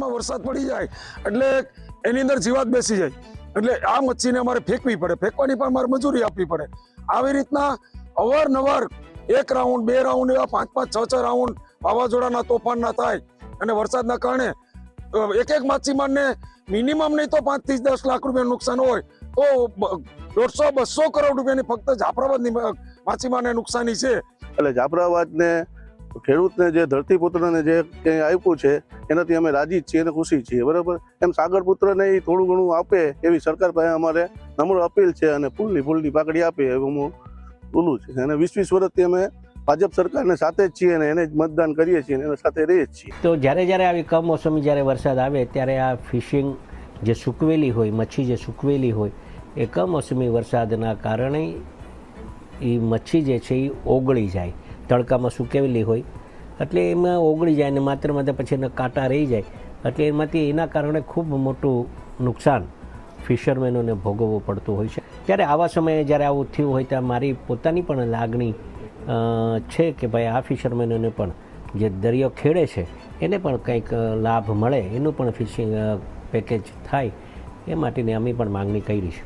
સિઝનમાં વરસાદ પડી જાય એટલે એની અંદર જીવાત બેસી જાય. એટલે આ મચ્છીને અમારે ફેંકવી પડે. ફેંકવાની પણ અમારે મજૂરી આપવી પડે. આવી રીતના અવારનવાર એક રાઉન્ડ, બે રાઉન્ડ એવા પાંચ પાંચ, છ છ રાઉન્ડ વાવાઝોડાના તોફાનના થાય અને વરસાદના કારણે એક એક માછીમારને મિનિમમ નહીં તો પાંચથી દસ લાખ રૂપિયાનું નુકસાન હોય તો દોઢસો, બસો કરોડ રૂપિયાની ફક્ત જાફરાબાદની માછીમારને નુકસાની છે. એટલે જાફરાબાદને ખેડૂતને જે ધરતીપુત્રને જે કંઈ આપ્યું છે, એનાથી અમે રાજી જ છીએ અને ખુશી છીએ, બરાબર? એમ સાગરપુત્રને એ થોડું ઘણું આપે એવી સરકાર પાસે અમારે નમ્ર અપીલ છે અને ફૂલની ફૂલની પાકડી આપે એવું હું બોલું છે. અને વીસ વીસ વર્ષથી અમે ભાજપ સરકારને સાથે જ છીએ અને એને જ મતદાન કરીએ છીએ અને એના સાથે રહીએ છીએ. તો જ્યારે જ્યારે આવી કમોસમી જ્યારે વરસાદ આવે ત્યારે આ ફિશિંગ જે સૂકવેલી હોય, મચ્છી જે સૂકવેલી હોય, એ કમોસમી વરસાદના કારણે એ મચ્છી જે છે એ ઓગળી જાય. તડકામાં સૂકવેલી હોય. એટલે એમાં ઓગળી જાય અને માત્ર માત્ર પછી એના કાંટા રહી જાય. એટલે એમાંથી એના કારણે ખૂબ મોટું નુકસાન ફિશરમેનોને ભોગવવું પડતું હોય છે. ત્યારે આવા સમયે જ્યારે આવું થયું હોય ત્યારે મારી પોતાની પણ લાગણી છે કે ભાઈ આ ફિશરમેનોને પણ જે દરિયો ખેડે છે, એને પણ કંઈક લાભ મળે, એનું પણ ફિશિંગ પેકેજ થાય, એ માટેની અમે પણ માંગણી કરી છે.